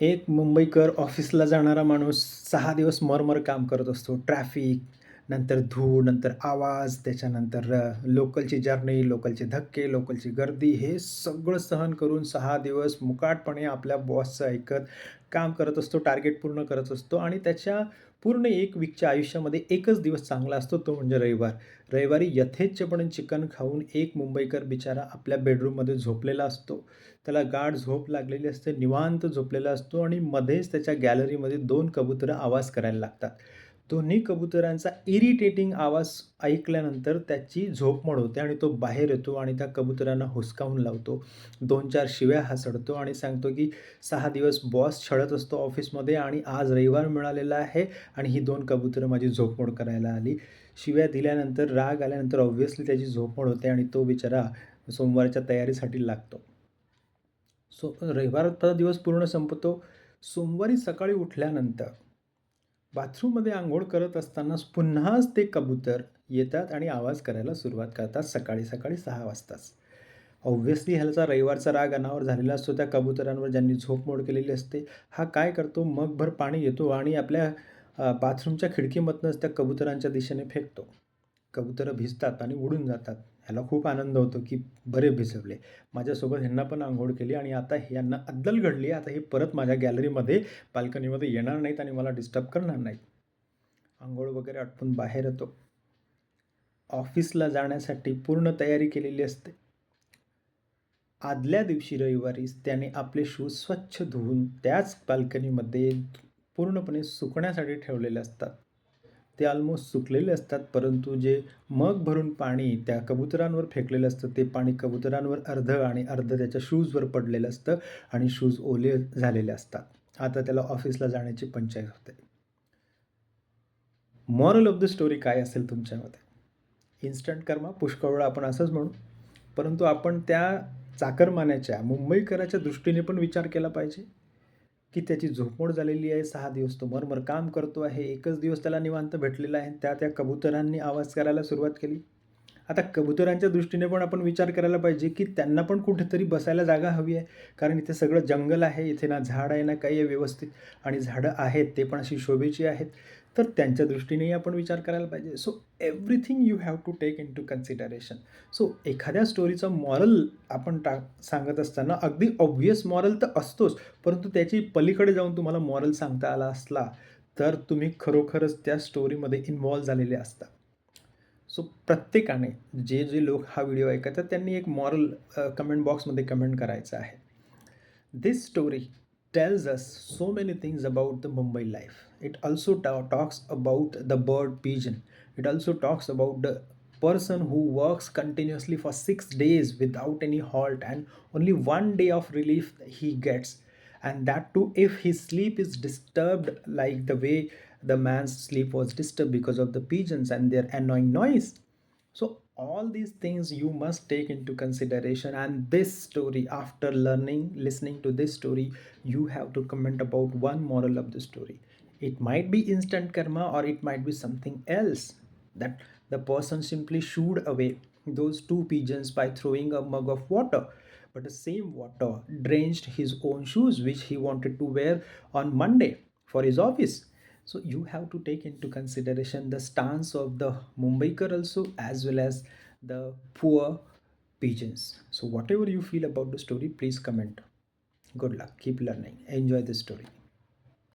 एक मुंबईकर ऑफिसला जाणारा माणूस सहा दिवस मरमर काम करत असतो. ट्रॅफिक, नंतर धूळ, नंतर आवाज, त्याच्यानंतर लोकलची जर्नी, लोकलचे धक्के, लोकलची गर्दी हे सगळं सहन करून सहा दिवस मुकाटपणे आपल्या बॉसचं ऐकत काम करत असतो. टार्गेट पूर्ण करत असतो आणि त्याच्या पूर्ण एक वीकच्या आयुष्यामध्ये एकच दिवस चांगला असतो तो म्हणजे रविवार. रविवारी यथेच्छपणे चिकन खाऊन एक मुंबईकर बिचारा आपल्या बेडरूममध्ये झोपलेला असतो. त्याला गाढ झोप लागलेली असते, निवांत झोपलेला असतो आणि मध्येच त्याच्या गॅलरीमध्ये दोन कबुतरं आवाज करायला लागतात. दोन्ही कबुतरांचा इरिटेटिंग आवाज ऐकल्यानंतर त्याची झोपमोड होते आणि तो बाहेर येतो आणि त्या कबुतरांना हुसकावून लावतो. 2-4 शिव्या हसडतो आणि सांगतो, की सहा दिवस बॉस छळत असतो ऑफिसमध्ये आणि आज रविवार मिळालेला आहे आणि ही दोन कबुतरं माझी झोपमोड करायला आली. शिव्या दिल्यानंतर, राग आल्यानंतर ऑब्व्हियसली त्याची झोपमोड होते आणि तो बिचारा सोमवारच्या तयारीसाठी लागतो. सो रविवारचा दिवस पूर्ण संपतो. सोमवारी सकाळी उठल्यानंतर बाथरूममध्ये आंघोळ करत असतानाच पुन्हाच ते कबूतर येतात आणि आवाज करायला सुरुवात करतात सकाळी-सकाळी सहा वाजताच. ऑब्व्हियसली ह्याचा रविवारचा राग अनावर झालेला असतो त्या कबुतरांवर ज्यांनी झोपमोड केलेली असते. हा काय करतो मगभर पाणी येतो आणि आपल्या बाथरूमच्या खिडकीमधनंच त्या कबुतरांच्या दिशेने फेकतो. कबुतरं भिजतात आणि उडून जातात. ह्याला खूप आनंद होतो, की बरे भिजवले. माझ्यासोबत ह्यांना पण आंघोळ केली आणि आता ह्यांना अद्दल घडली आता हे परत माझ्या गॅलरीमध्ये, बाल्कनीमध्ये येणार नाहीत आणि मला डिस्टर्ब करणार नाहीत. आंघोळ वगैरे आटपून बाहेर येतो. ऑफिसला जाण्यासाठी पूर्ण तयारी केलेली असते. आदल्या दिवशी रविवारीच त्याने आपले शूज स्वच्छ धुवून त्याच बाल्कनीमध्ये पूर्णपणे सुकण्यासाठी ठेवलेले असतात. ते ऑलमोस्ट सुकलेले असतात, परंतु जे मग भरून पाणी त्या कबुतरांवर फेकलेलं असतं, ते पाणी कबुतरांवर अर्ध आणि अर्ध त्याच्या शूजवर पडलेलं असतं आणि शूज ओले झालेले असतात. आता त्याला ऑफिसला जाण्याची पंचायत होते. मॉरल ऑफ द स्टोरी काय असेल तुमच्या मते? इन्स्टंट कर्मा पुष्कळ वेळा आपण असंच म्हणू, परंतु आपण त्या चाकरमान्याच्या, मुंबईकराच्या दृष्टीने पण विचार केला पाहिजे, की त्याची झोपमोड झालेली आहे. सहा दिवस तो मरमर काम करतो आहे. एकच दिवस त्याला निवांत भेटलेला आहे. त्या त्या कबुतरांनी आवाज करायला सुरुवात केली. आता कबुतरांच्या दृष्टीने पण आपण विचार करायला पाहिजे, की त्यांना पण कुठेतरी बसायला जागा हवी आहे. कारण इथे सगळं जंगल आहे. इथे ना झाड आहे ना काही आहे व्यवस्थित आणि झाडं आहेत ते पण अशी शोभेची आहेत. तर त्यांच्या दृष्टीनेही आपण विचार करायला पाहिजे. So everything you have to take into consideration. So एखाद्या स्टोरीचा मॉरल आपण टा सांगत असताना अगदी ऑब्व्हियस मॉरल तर असतोच, परंतु त्याची पलीकडे जाऊन तुम्हाला मॉरल सांगता आला असला, तर तुम्ही खरोखरच त्या स्टोरीमध्ये इन्व्हॉल्व झालेले असता. सो प्रत्येकाने जे, जे लोक हा व्हिडिओ ऐकतात त्यांनी एक मॉरल अ, कमेंट बॉक्समध्ये कमेंट करायचं आहे. This story tells us so many things about the Mumbai life. It also talk talks about the bird pigeon. It also talks about the person who works continuously for 6 days without any halt and only one day of relief he gets and that too if his sleep is disturbed like the way the man's sleep was disturbed because of the pigeons and their annoying noise. So all these things you must take into consideration. And this story after learning listening to this story you have to comment about one moral of the story. It might be instant karma or it might be something else that the person simply shooed away those two pigeons by throwing a mug of water. But the same water drenched his own shoes which he wanted to wear on monday for his office so you have to take into consideration the stance of the mumbaikar also as well as the poor pigeons. So whatever you feel about the story please comment. Good luck. Keep learning. Enjoy the story